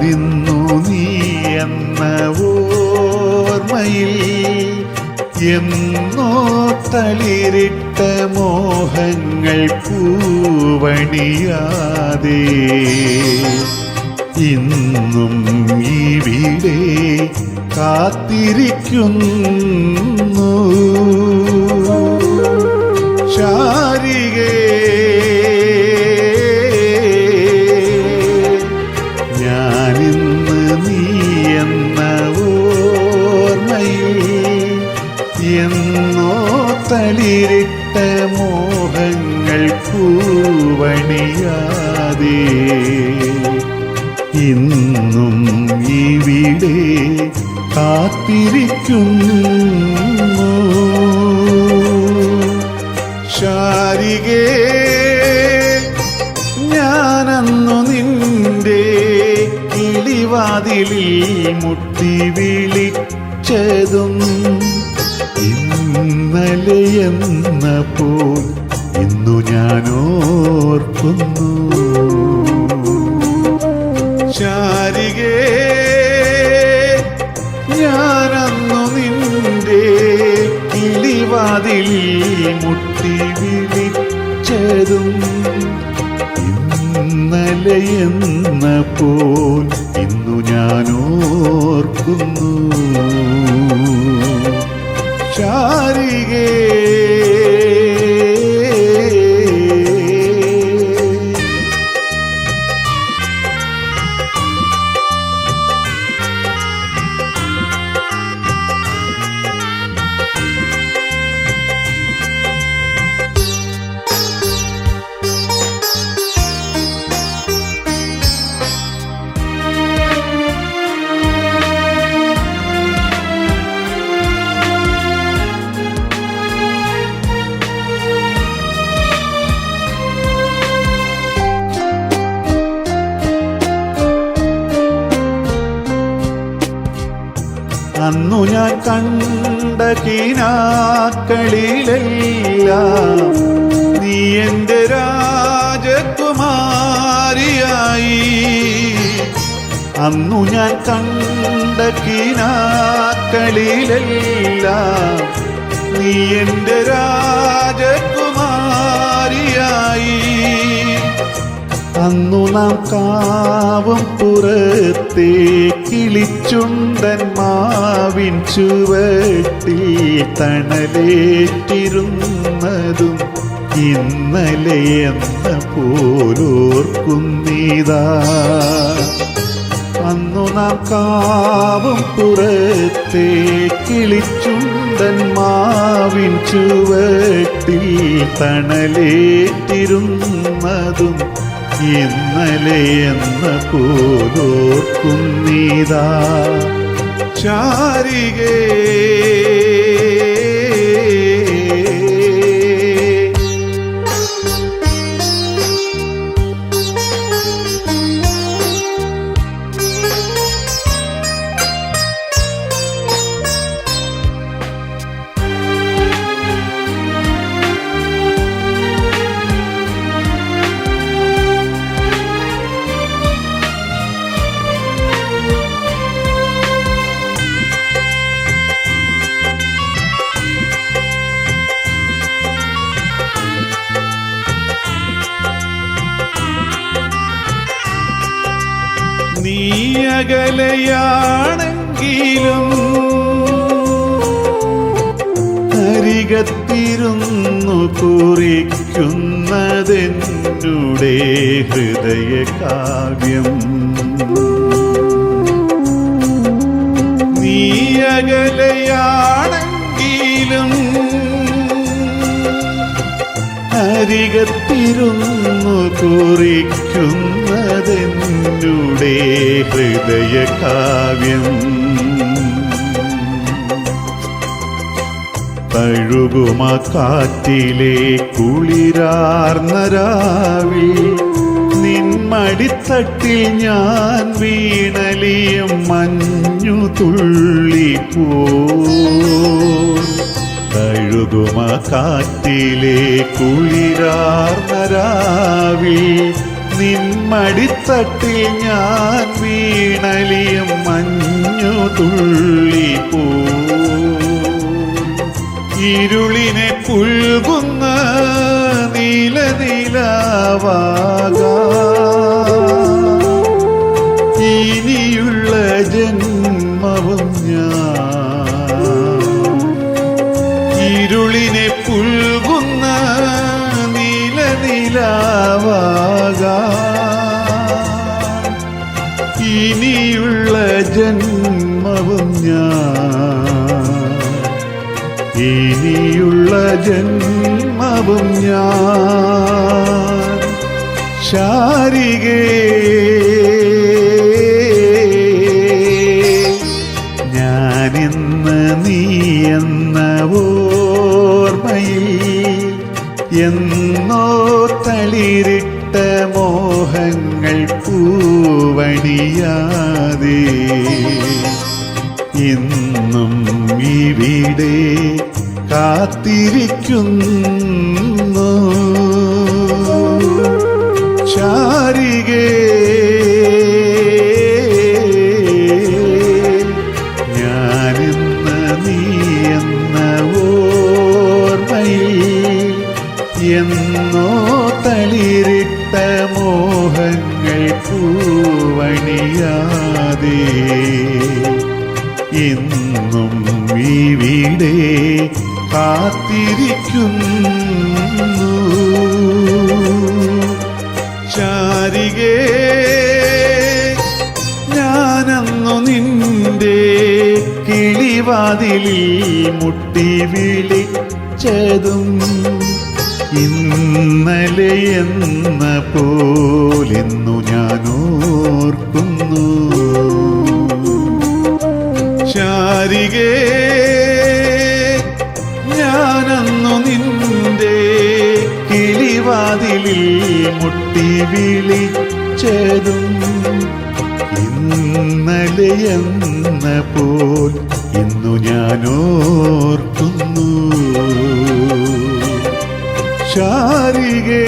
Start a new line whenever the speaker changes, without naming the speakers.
ഞാനിന്നു നീ എന്ന ഓർമ്മയിൽ എന്നോ തളിരിട്ട മോഹങ്ങൾ പൂവണിയാതെ ഇന്നും ഇവിടെ കാത്തിരിക്കുന്നു. എന്നോ തളിരിട്ട മോഹങ്ങൾ പൂവണിയാതെ. ഇന്നും ഇവിടെ കാത്തിരിക്കുന്നു. പോൽ ഇന്നു ഞാൻ ഓർക്കുന്നു ചാരികേ ഞാനന്നു നിന്റെ കിളിവാതിൽ മുട്ടി വിളിച്ചതും ഇന്നലെ എന്നപ്പോൾ ഇന്നു ഞാൻ ഓർക്കുന്നു ശാരികേ അന്നു ഞാൻ കണ്ട കിനാക്കളിലെല്ലാം നീ എന്റെ രാജകുമാരിയായി. അന്നു ഞാൻ കണ്ട കിനാക്കളിലെല്ലാം നീ എന്റെ രാജകുമാരിയായി. അന്നു നാം കാവും പുറത്തെ കിളിച്ചുണ്ടൻ മാവിൻ ചുവട്ടിൽ തണലേറ്റിരുന്നതും ഇന്നലെ എന്ന പോലോർക്കുന്നിതാ. അന്നു നാം കാവും പുറത്തെ കിളിച്ചുണ്ടൻ മാവിൻ ചുവട്ടിൽ തണലേറ്റിരുന്നതും ഇന്നലെ എന്ന നീതാ. ശാരികേ. അകലയാണെങ്കിലും അരികത്തിരുന്നു കുറിക്കുന്നതെന്നുടെ ഹൃദയ കാവ്യം നീ അകലയാണെങ്കിലും അരികത്തിരുന്നു കുറിക്കുന്നതെന്നുടെ ഹൃദയ കാവ്യം തഴുകുമ കാറ്റിലെ കുളിരാർന്നരാവി നിന്മടിത്തട്ടിൽ ഞാൻ വീണലിയും മഞ്ഞു തുള്ളിപ്പോ തഴുകുമ കാറ്റിലെ കുളിരാർന്ന രാവിൽ നിന്മടിത്തട്ടിൽ ഞാൻ വീണലിയും മഞ്ഞു തുള്ളി പോ ഇരുളിനെ പുൽകുന്ന ജന്മവും ഞാൻ. ഇനിയുള്ള ജന്മവും ഞാൻ. ശാരികേ. ഞാനിന്ന് നീ എന്ന ഓർമ്മയിൽ എന്നോ തളിരിട്ട മോഹങ്ങൾ പൂവണിയാതെ ഇന്നും ഇവിടെ കാത്തിരിക്കുന്നു. പൂവണിയാതെ എന്നും ഇവിടെ കാത്തിരിക്കുന്നു. ചാരികേ ഞാനന്നു നിന്റെ കിളിവാതിലിൽ മുട്ടി വിളിച്ചതും ഇന്നലെ എന്ന പോലിന്നു ഞാൻ ഓർക്കുന്നു ഞാനന്നു നിന്റെ കിളിവാതിലിൽ മുട്ടി വിളിച്ചതും ഇന്നലെ എന്ന പോൽ ഇന്നു ഞാൻ ഓർക്കുന്നു ശാരികേ